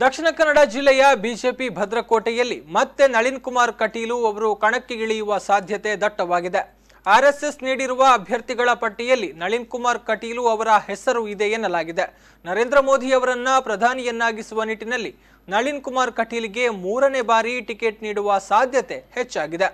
ದಕ್ಷಿಣ ಕನ್ನಡ ಜಿಲ್ಲೆಯ ಬಿಜೆಪಿ ಭದ್ರಕೋಟೆಯಲ್ಲಿ ಮತ್ತೆ ನಳಿನ್ ಕುಮಾರ್ ಕಟೀಲು ಅವರು ಕಣಕ್ಕಿಳಿಯುವ ಸಾಧ್ಯತೆ ದಟ್ಟವಾಗಿದೆ. ಆರ್ಎಸ್ಎಸ್ ನೀಡಿರುವ ಅಭ್ಯರ್ಥಿಗಳ ಪಟ್ಟಿಯಲ್ಲಿ ನಳಿನ್ ಕುಮಾರ್ ಕಟೀಲು ಅವರ ಹೆಸರು ಇದೆ ಎನ್ನಲಾಗಿದೆ. ನರೇಂದ್ರ ಮೋದಿ ಅವರನ್ನ ಪ್ರಧಾನಿಯನ್ನಾಗಿಸುವ ನಿಟ್ಟಿನಲ್ಲಿ ನಳಿನ್ ಕುಮಾರ್ ಕಟೀಲ್ಗೆ ಮೂರನೇ ಬಾರಿ ಟಿಕೆಟ್ ನೀಡುವ ಸಾಧ್ಯತೆ ಹೆಚ್ಚಾಗಿದೆ.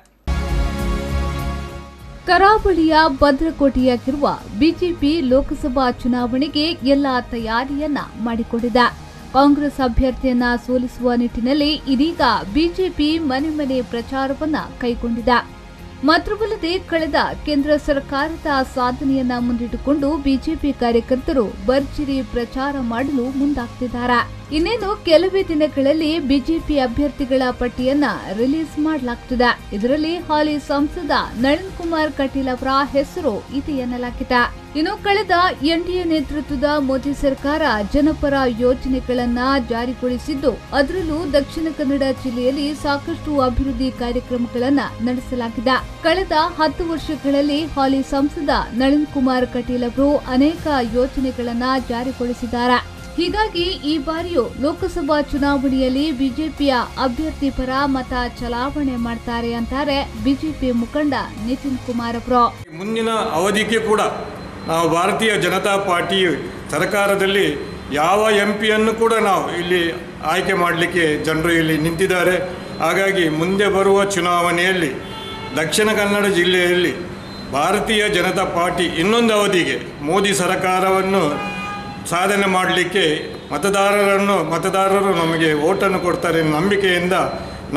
ಕರಾವಳಿಯ ಭದ್ರಕೋಟೆಯಾಗಿರುವ ಬಿಜೆಪಿ ಲೋಕಸಭಾ ಚುನಾವಣೆಗೆ ಎಲ್ಲ ತಯಾರಿಯನ್ನ ಮಾಡಿಕೊಂಡಿದೆ. ಕಾಂಗ್ರೆಸ್ ಅಭ್ಯರ್ಥಿಯನ್ನ ಸೋಲಿಸುವ ನಿಟ್ಟಿನಲ್ಲಿ ಇದೀಗ ಬಿಜೆಪಿ ಮನೆ ಮನೆ ಪ್ರಚಾರವನ್ನ ಕೈಗೊಂಡಿದೆ. ಮಾತ್ರವಲ್ಲದೆ ಕಳೆದ ಕೇಂದ್ರ ಸರ್ಕಾರದ ಸಾಧನೆಯನ್ನ ಮುಂದಿಟ್ಟುಕೊಂಡು ಬಿಜೆಪಿ ಕಾರ್ಯಕರ್ತರು ಭರ್ಜರಿ ಪ್ರಚಾರ ಮಾಡಲು ಮುಂದಾಗ್ತಿದ್ದಾರೆ. ಇನ್ನೇನು ಕೆಲವೇ ದಿನಗಳಲ್ಲಿ ಬಿಜೆಪಿ ಅಭ್ಯರ್ಥಿಗಳ ಪಟ್ಟಿಯನ್ನ ರಿಲೀಸ್ ಮಾಡಲಾಗ್ತಿದೆ. ಇದರಲ್ಲಿ ಹಾಲಿ ಸಂಸದ ನಳಿನ್ ಕುಮಾರ್ ಕಟೀಲ್ ಅವರ ಹೆಸರು ಇದೆ ಎನ್ನಲಾಗಿದೆ. ಇನ್ನು ಕಳೆದ ಎನ್ಡಿಎ ನೇತೃತ್ವದ ಮೋದಿ ಸರ್ಕಾರ ಜನಪರ ಯೋಜನೆಗಳನ್ನ ಜಾರಿಗೊಳಿಸಿದ್ದು, ಅದರಲ್ಲೂ ದಕ್ಷಿಣ ಕನ್ನಡ ಜಿಲ್ಲೆಯಲ್ಲಿ ಸಾಕಷ್ಟು ಅಭಿವೃದ್ಧಿ ಕಾರ್ಯಕ್ರಮಗಳನ್ನು ನಡೆಸಲಾಗಿದೆ. ಕಳೆದ ಹತ್ತು ವರ್ಷಗಳಲ್ಲಿ ಹಾಲಿ ಸಂಸದ ನಳಿನ್ ಕುಮಾರ್ ಕಟೀಲ್ ಅವರು ಅನೇಕ ಯೋಜನೆಗಳನ್ನ ಜಾರಿಗೊಳಿಸಿದ್ದಾರೆ. ಹೀಗಾಗಿ ಈ ಬಾರಿಯೂ ಲೋಕಸಭಾ ಚುನಾವಣೆಯಲ್ಲಿ ಬಿಜೆಪಿಯ ಅಭ್ಯರ್ಥಿ ಪರ ಮತ ಚಲಾವಣೆ ಮಾಡ್ತಾರೆ ಅಂತಾರೆ ಬಿಜೆಪಿ ಮುಖಂಡ ನಿತಿನ್ ಕುಮಾರ್ ಅವರು. ಮುಂದಿನ ಅವಧಿಗೆ ಕೂಡ ನಾವು ಭಾರತೀಯ ಜನತಾ ಪಾರ್ಟಿ ಸರ್ಕಾರದಲ್ಲಿ ಯಾವ ಎಂ ಪಿಯನ್ನು ಕೂಡ ನಾವು ಇಲ್ಲಿ ಆಯ್ಕೆ ಮಾಡಲಿಕ್ಕೆ ಜನರು ಇಲ್ಲಿ ನಿಂತಿದ್ದಾರೆ. ಹಾಗಾಗಿ ಮುಂದೆ ಬರುವ ಚುನಾವಣೆಯಲ್ಲಿ ದಕ್ಷಿಣ ಕನ್ನಡ ಜಿಲ್ಲೆಯಲ್ಲಿ ಭಾರತೀಯ ಜನತಾ ಪಾರ್ಟಿ ಇನ್ನೊಂದು ಅವಧಿಗೆ ಮೋದಿ ಸರ್ಕಾರವನ್ನು ಸಾಧನೆ ಮಾಡಲಿಕ್ಕೆ ಮತದಾರರನ್ನು ಮತದಾರರು ನಮಗೆ ಓಟನ್ನು ಕೊಡ್ತಾರೆ ನಂಬಿಕೆಯಿಂದ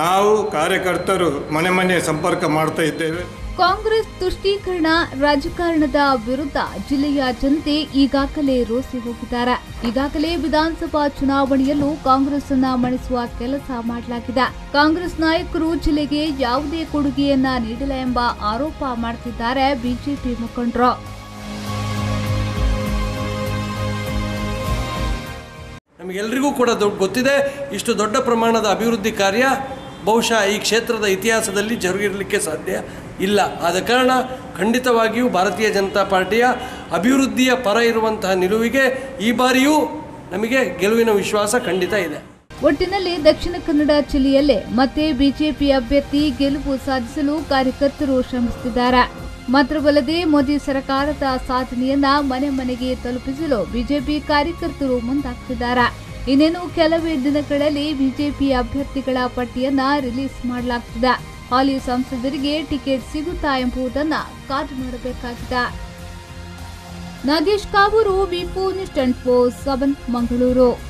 ನಾವು ಕಾರ್ಯಕರ್ತರು ಮನೆ ಮನೆ ಸಂಪರ್ಕ ಮಾಡ್ತಾ ಇದ್ದೇವೆ. ಕಾಂಗ್ರೆಸ್ ತುಷ್ಟೀಕರಣ ರಾಜಕಾರಣದ ವಿರುದ್ಧ ಜಿಲ್ಲೆಯ ಜನತೆ ಈಗಾಗಲೇ ರೋಸಿ ಹೋಗಿದ್ದಾರೆ. ಈಗಾಗಲೇ ವಿಧಾನಸಭಾ ಚುನಾವಣೆಯಲ್ಲೂ ಕಾಂಗ್ರೆಸ್ ಅನ್ನ ಮಣಿಸುವ ಕೆಲಸ ಮಾಡಲಾಗಿದೆ. ಕಾಂಗ್ರೆಸ್ ನಾಯಕರು ಜಿಲ್ಲೆಗೆ ಯಾವುದೇ ಕೊಡುಗೆಯನ್ನ ನೀಡಿಲ್ಲ ಎಂಬ ಆರೋಪ ಮಾಡುತ್ತಿದ್ದಾರೆ ಬಿಜೆಪಿ ಮುಖಂಡರು. ನಮಗೆಲ್ಲರಿಗೂ ಕೂಡ ಗೊತ್ತಿದೆ, ಇಷ್ಟು ದೊಡ್ಡ ಪ್ರಮಾಣದ ಅಭಿವೃದ್ಧಿ ಕಾರ್ಯ ಬಹುಶಃ ಈ ಕ್ಷೇತ್ರದ ಇತಿಹಾಸದಲ್ಲಿ ಜರುಗಿರಲಿಕ್ಕೆ ಸಾಧ್ಯ. ಇಲ್ಲ. ಆದ ಕಾರಣ ಖಂಡಿತವಾಗಿಯೂ ಭಾರತೀಯ ಜನತಾ ಪಾರ್ಟಿಯ ಅಭಿವೃದ್ಧಿಯ ಪರ ಇರುವಂತಹ ನಿಲುವಿಗೆ ಈ ಬಾರಿಯೂ ನಮಗೆ ಗೆಲುವಿನ ವಿಶ್ವಾಸ ಖಂಡಿತ ಇದೆ. ಒಟ್ಟಿನಲ್ಲಿ ದಕ್ಷಿಣ ಕನ್ನಡ ಜಿಲ್ಲೆಯಲ್ಲೇ ಮತ್ತೆ ಬಿಜೆಪಿ ಅಭ್ಯರ್ಥಿ ಗೆಲುವು ಸಾಧಿಸಲು ಕಾರ್ಯಕರ್ತರು ಶ್ರಮಿಸುತ್ತಿದ್ದಾರೆ. ಮಾತ್ರವಲ್ಲದೆ ಮೋದಿ ಸರ್ಕಾರದ ಸಾಧನೆಯನ್ನ ಮನೆ ಮನೆಗೆ ತಲುಪಿಸಲು ಬಿಜೆಪಿ ಕಾರ್ಯಕರ್ತರು ಮುಂದಾಗ್ತಿದ್ದಾರೆ. ಇನ್ನೇನು ಕೆಲವೇ ದಿನಗಳಲ್ಲಿ ಬಿಜೆಪಿ ಅಭ್ಯರ್ಥಿಗಳ ಪಟ್ಟಿಯನ್ನ ರಿಲೀಸ್ ಮಾಡಲಾಗ್ತಿದೆ. ಹಾಲಿ ಸಂಸದರಿಗೆ ಟಿಕೆಟ್ ಸಿಗುತ್ತಾ ಎಂಬುದನ್ನ ಕಾದು ನೋಡಬೇಕಾಗಿದೆ. ನಾಗೇಶ್ ಕಾವೂರು ವಿಪೋ ನ್ಯೂಸ್ ಟ್ವೆಂಟಿ ಫೋರ್ ಮಂಗಳೂರು